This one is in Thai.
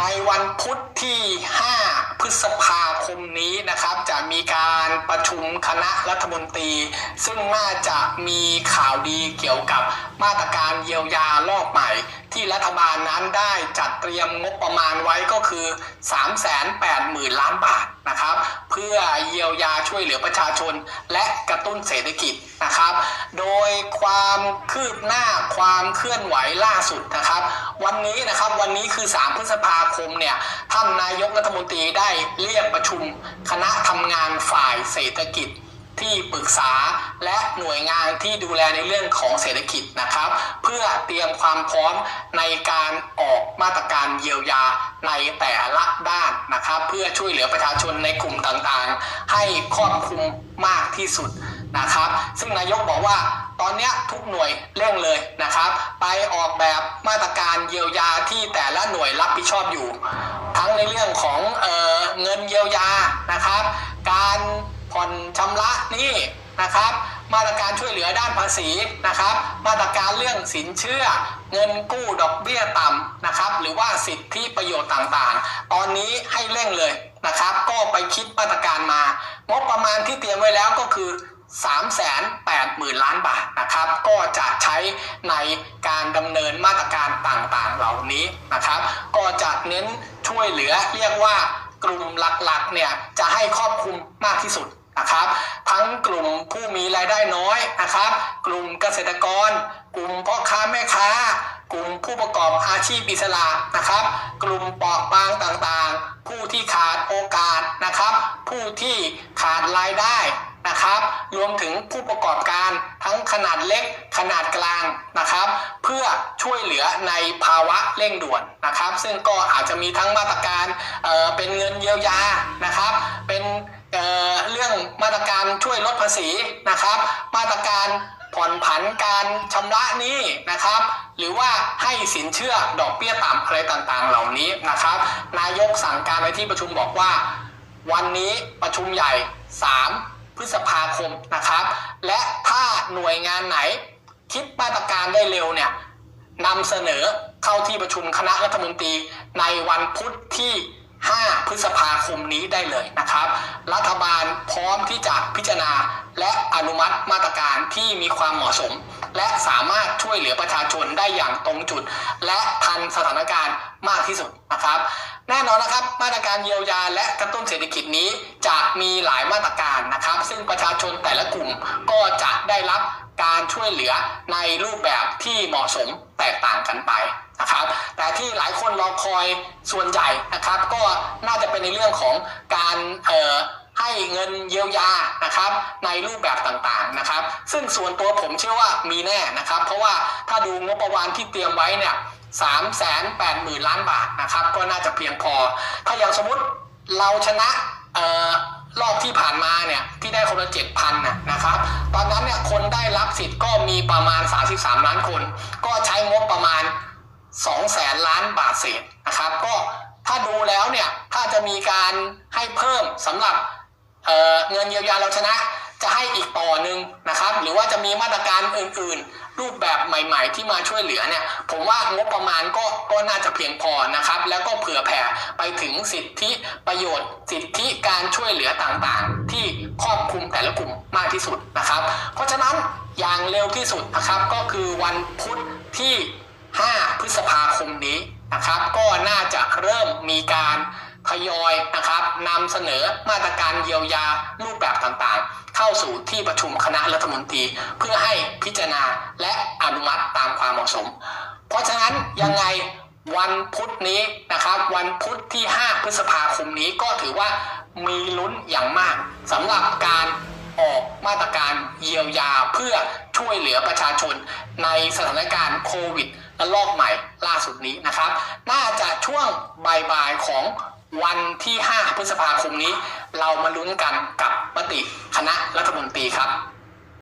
ในวันพุธที่ 5 พฤษภาคมนี้นะครับ จะมีการประชุมคณะรัฐมนตรี ซึ่งน่าจะมีข่าวดีเกี่ยวกับมาตรการเยียวยารอบใหม่ ที่รัฐบาลนั้นได้จัดเตรียมงบประมาณไว้ก็คือ 380,000 ล้านบาทนะครับ เพื่อเยียวยาช่วยเหลือประชาชน และกระตุ้นเศรษฐกิจนะครับ โดยความคืบหน้าความเคลื่อนไหวล่าสุดนะครับ วันนี้นะครับวันนี้คือ 3 พฤษภาคมเนี่ยท่านนายกรัฐมนตรีได้เรียกประชุมคณะทำงานฝ่ายเศรษฐกิจ ที่ปรึกษาและหน่วยงานที่ดูแลในเรื่องของเศรษฐกิจนะครับ เพื่อเตรียมความพร้อมในการออกมาตรการเยียวยาในแต่ละด้านนะครับ เพื่อช่วยเหลือประชาชนในกลุ่มต่างๆ ให้ครอบคลุมมากที่สุดนะครับ ซึ่งนายกบอกว่าตอนนี้ทุกหน่วยเร่งเลยนะครับ ไปออกแบบมาตรการเยียวยาที่แต่ละหน่วยรับผิดชอบอยู่ ทั้งในเรื่องของเออเงินเยียวยานะครับ การ ผ่อนชำระหนี้นะครับ มาตรการช่วยเหลือด้านภาษีนะครับ มาตรการเรื่องสินเชื่อ เงินกู้ดอกเบี้ยต่ำนะครับ หรือว่าสิทธิประโยชน์ต่างๆ ตอนนี้ให้เร่งเลยนะครับ ก็ไปคิดมาตรการมางบประมาณที่เตรียมไว้แล้วก็คือ380,000 ล้านบาทนะครับ ก็จะใช้ในการดำเนินมาตรการต่างๆ เหล่านี้นะครับ ก็จะเน้นช่วยเหลือเรียกว่ากลุ่มหลักๆเนี่ยจะให้ครอบคลุมมากที่สุด นะครับ ทั้งกลุ่มผู้มีรายได้น้อยนะครับ กลุ่มเกษตรกร กลุ่มพ่อค้าแม่ค้า กลุ่มผู้ประกอบอาชีพอิสระนะครับ กลุ่มเปราะบางต่างๆ ผู้ที่ขาดโอกาสนะครับ ผู้ที่ขาดรายได้นะครับ รวมถึงผู้ประกอบการทั้งขนาดเล็กขนาดกลางนะครับ เพื่อช่วยเหลือในภาวะเร่งด่วนนะครับ ซึ่งก็อาจจะมีทั้งมาตรการเอ่อเป็นเงินเยียวยานะครับ เป็น เเรื่องมาตรการช่วยลดภาษีนะครับ มาตรการผ่อนผันการชำระหนี้นะครับ หรือว่าให้สินเชื่อดอกเบี้ยต่ำอะไรต่างๆ เหล่านี้นะครับ นายกสั่งการไปที่ประชุมบอกว่า วันนี้ประชุมใหญ่ 3 พฤษภาคมนะครับ และถ้าหน่วยงานไหนคิดมาตรการได้เร็วเนี่ยนำเสนอเข้าที่ประชุมคณะรัฐมนตรีในวันพุธที่ 5 พฤษภาคมนี้ได้เลยนะครับ รัฐบาลพร้อมที่จะพิจารณา และอนุมัติมาตรการที่มีความเหมาะสม และสามารถช่วยเหลือประชาชนได้อย่างตรงจุด และทันสถานการณ์มากที่สุดนะครับ แน่นอนนะครับมาตรการเยียวยาและกระตุ้นเศรษฐกิจนี้จะมีหลายมาตรการนะครับ ซึ่งประชาชนแต่ละกลุ่มก็จะได้รับการช่วยเหลือในรูปแบบที่เหมาะสมแตกต่างกันไป นะครับ แต่ที่หลายคนรอคอยส่วนใหญ่นะครับ ก็น่าจะเป็นในเรื่องของการเอ่อให้เงินเยียวยานะครับในรูปแบบต่างๆนะครับ ซึ่งส่วนตัวผมเชื่อว่ามีแน่นะครับ เพราะว่าถ้าดูงบประมาณที่เตรียมไว้เนี่ยสามแสนแปดหมื่นล้านบาทนะครับ ก็น่าจะเพียงพอ ถ้าอย่างสมมติเราชนะเอ่อรอบที่ผ่านมาเนี่ยที่ได้คนละเจ็ดพันนะนะครับ ตอนนั้นเนี่ยคนได้รับสิทธิ์ก็มีประมาณ 33 ล้านคน ก็ใช้งบประมาณ 2แสนล้านบาทเศษนะครับ ก็ถ้าดูแล้วเนี่ยถ้าจะมีการให้เพิ่มสำหรับเเงินเยียวยาเราชนะจะให้อีกต่อหนึ่งนะครับ หรือว่าจะมีมาตรการอื่นๆ รูปแบบใหม่ ๆ ที่มาช่วยเหลือเนี่ย ผมว่างบประมาณก็ก็น่าจะเพียงพอนะครับ แล้วก็เผื่อแผ่ไปถึงสิทธิประโยชน์ สิทธิการช่วยเหลือต่างๆ ที่ครอบคลุมแต่ละกลุ่มมากที่สุดนะครับ เพราะฉะนั้นอย่างเร็วที่สุดนะครับก็คือวันพุธที่ 5 พฤษภาคมนี้นะครับ ก็น่าจะเริ่มมีการทยอยนะครับนำเสนอมาตรการเยียวยารูปแบบต่างๆ เข้าสู่ที่ประชุมคณะรัฐมนตรี เพื่อให้พิจารณาและอนุมัติตามความเหมาะสม เพราะฉะนั้นยังไงวันพุธนี้นะครับวันพุธที่ 5 พฤษภาคมนี้ก็ถือว่ามีลุ้นอย่างมากสำหรับการออกมาตรการ เยียวยาเพื่อช่วยเหลือประชาชนในสถานการณ์โควิดระลอกใหม่ล่าสุดนี้นะครับ น่าจะช่วงบ่ายๆของวันที่ 5 พฤษภาคมนี้ เรามาลุ้นกันกับมติคณะรัฐมนตรีครับ